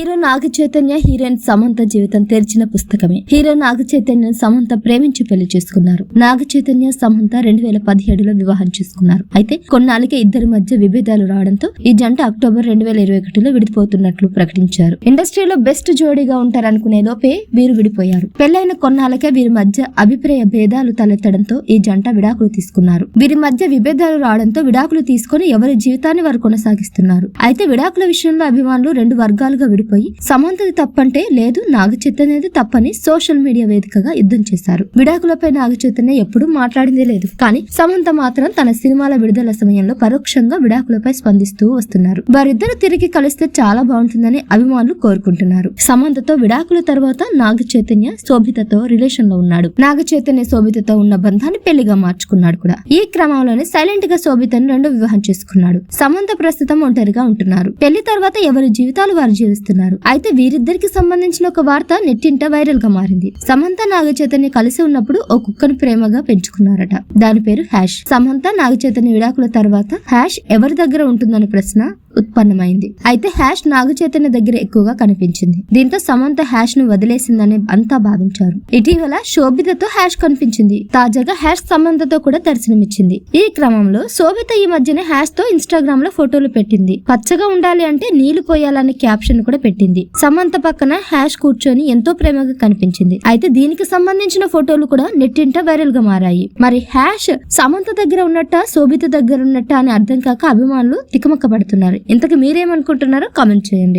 Hero Naga Chaitanya heroine Samantha జీవితం తెరిచిన పుస్తకమే. హీరో నాగ చైతన్య సమంత ప్రేమించి పెళ్ళి చేసుకున్నారు. నాగ చైతన్య సమంత రెండు వేల పదిహేడులో వివాహం చేసుకున్నారు. అయితే కొన్నాళ్ళకే ఇద్దరి మధ్య విభేదాలు రావడంతో ఈ జంట అక్టోబర్ రెండు వేల ఇరవై ఒకటిలో విడిపోతున్నట్లు ప్రకటించారు. ఇండస్ట్రీలో బెస్ట్ జోడీగా ఉంటారనుకునే లోపే వీరు విడిపోయారు. పెళ్ళైన కొన్నాళ్ళకే వీరి మధ్య అభిప్రాయ భేదాలు తలెత్తడంతో ఈ జంట విడాకులు తీసుకున్నారు. వీరి మధ్య విభేదాలు రావడంతో విడాకులు తీసుకొని ఎవరి జీవితాన్ని వారు కొనసాగిస్తున్నారు. అయితే విడాకుల విషయంలో అభిమానులు రెండు వర్గాలుగా విడిపోయి సమంతది తప్పంటే లేదు నాగ చైతన్యది తప్పని సోషల్ మీడియా వేదికగా యుద్ధం చేశారు. విడాకులపై నాగ చైతన్య ఎప్పుడూ మాట్లాడిందే లేదు. కానీ సమంత మాత్రం తన సినిమాల విడుదల సమయంలో పరోక్షంగా విడాకులపై స్పందిస్తూ వస్తున్నారు. వారిద్దరు తిరిగి కలిస్తే చాలా బాగుంటుందని అభిమానులు కోరుకుంటున్నారు. సమంతతో విడాకుల తర్వాత నాగ చైతన్య శోభితతో రిలేషన్లో ఉన్నాడు. నాగ చైతన్య శోభితతో ఉన్న బంధాన్ని పెళ్ళిగా మార్చుకున్నాడు కూడా. ఈ క్రమంలోనే సైలెంట్గా శోభితను రెండో వివాహం చేసుకున్నాడు. సమంత ప్రస్తుతం ఒంటరిగా ఉంటున్నారు. పెళ్ళి తర్వాత ఎవరి జీవితాలు వారు జీవిస్తున్నారు? అయితే వీరిద్దరికి సంబంధించిన ఒక వార్త నెట్టింట వైరల్గా మారింది. సమంత నాగ చైతన్య కలిసి ఉన్నప్పుడు ఓ కుక్కను ప్రేమగా పెంచుకున్నారట. దాని పేరు హ్యాష్. సమంత నాగ చైతన్య విడాకుల తర్వాత హ్యాష్ ఎవరి దగ్గర ఉంటుందనే ప్రశ్న ఉత్పన్నమైంది. అయితే హ్యాష్ నాగచైతన్య దగ్గర ఎక్కువగా కనిపించింది. దీంతో సమంత హ్యాష్ను వదిలేసిందని అంతా భావించారు. ఇటీవల శోభితతో హ్యాష్ కనిపించింది. తాజాగా హ్యాష్ సమంతతో కూడా దర్శనమిచ్చింది. ఈ క్రమంలో శోభిత ఈ మధ్యనే హ్యాష్తో ఇన్స్టాగ్రామ్లో ఫోటోలు పెట్టింది. పచ్చగా ఉండాలి అంటే నీళ్ళు పోయాలనే క్యాప్షన్ కూడా పెట్టింది. సమంత పక్కన హ్యాష్ కూర్చొని ఎంతో ప్రేమగా కనిపించింది. అయితే దీనికి సంబంధించిన ఫోటోలు కూడా నెట్టింట వైరల్గా మారాయి. మరి హ్యాష్ సమంత దగ్గర ఉన్నట్ట శోభిత దగ్గర ఉన్నట్ట అని అర్థం కాక అభిమానులు తికమక్క పడుతున్నారు ఇంతకు మీరేమనుకుంటున్నారో కామెంట్ చేయండి.